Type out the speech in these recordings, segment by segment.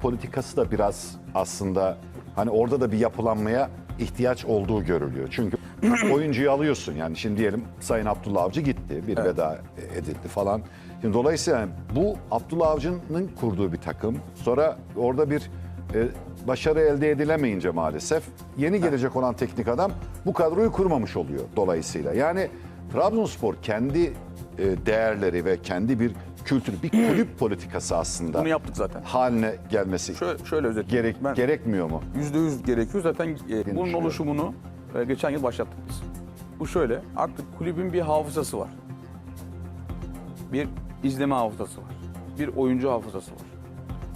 politikası da biraz aslında hani orada da bir yapılanmaya ihtiyaç olduğu görülüyor. Çünkü oyuncuyu alıyorsun yani şimdi diyelim Sayın Abdullah Avcı gitti, bir veda edildi falan. Şimdi dolayısıyla bu Abdullah Avcı'nın kurduğu bir takım. Sonra orada bir e, başarı elde edilemeyince maalesef yeni gelecek olan teknik adam bu kadroyu kurmamış oluyor dolayısıyla. Yani Trabzonspor kendi e, değerleri ve kendi bir kültürü, bir kulüp politikası aslında Bunu yaptık zaten. haline gelmesi Şöyle, şöyle özetleyeyim. gerek Ben gerekmiyor mu? yüzde yüz gerekiyor. Zaten e, bunun oluşumunu e, geçen yıl başlattık biz. Bu şöyle, artık kulübün bir hafızası var. Bir izleme hafızası var. Bir oyuncu hafızası var.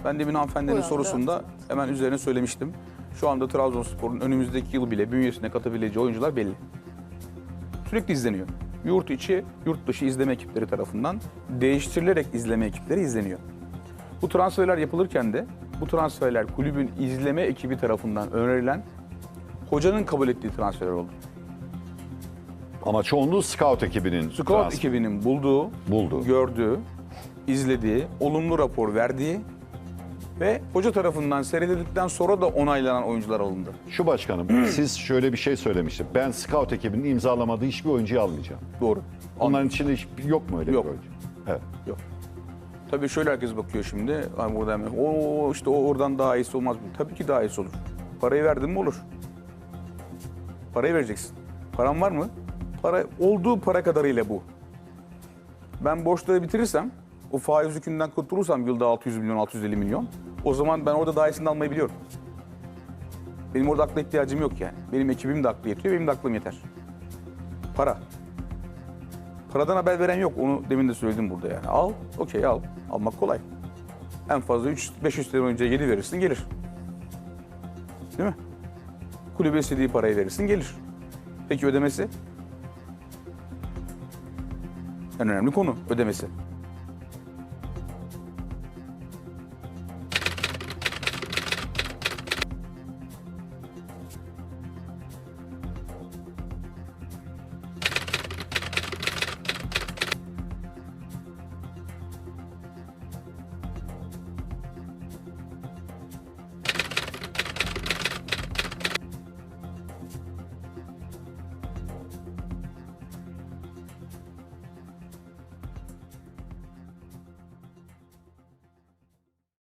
Ben demin hanımefendinin Buyurun, sorusunda hemen üzerine söylemiştim. Şu anda Trabzonspor'un önümüzdeki yıl bile bünyesine katabileceği oyuncular belli. Sürekli izleniyor. Yurt içi, yurt dışı izleme ekipleri tarafından değiştirilerek izleme ekipleri izleniyor. Bu transferler yapılırken de bu transferler kulübün izleme ekibi tarafından önerilen hocanın kabul ettiği transferler oldu. Ama çoğunluğu scout ekibinin Scout transferi. ekibinin bulduğu, Buldu. gördüğü, izlediği, olumlu rapor verdiği ve hoca tarafından seyredildikten sonra da onaylanan oyuncular alındı. Şu başkanım siz şöyle bir şey söylemiştiniz. Ben scout ekibinin imzalamadığı hiçbir oyuncuyu almayacağım. Doğru. Onların içinde hiç, yok mu öyle Yok. bir oyuncu? Evet. Yok. Tabii şöyle herkes bakıyor şimdi. Hani burada hemen, o işte o oradan daha iyisi olmaz mı? Tabii ki daha iyisi olur. Parayı verdin mi olur. Parayı vereceksin. Paran var mı? Para olduğu para kadarıyla bu. Ben borçları bitirirsem, o faiz yükünden kurtulursam yılda 600 milyon, 650 milyon, o zaman ben orada daha almayı biliyorum. Benim orada akla ihtiyacım yok yani. Benim ekibim de aklı yetiyor, benim de aklım yeter. Para. Paradan haber veren yok. Onu demin de söyledim burada yani. Al, okey al. Almak kolay. En fazla 300-500 lira önce 7 verirsin gelir. Değil mi? Kulübe istediği parayı verirsin gelir. Peki ödemesi? En önemli konu ödemesi.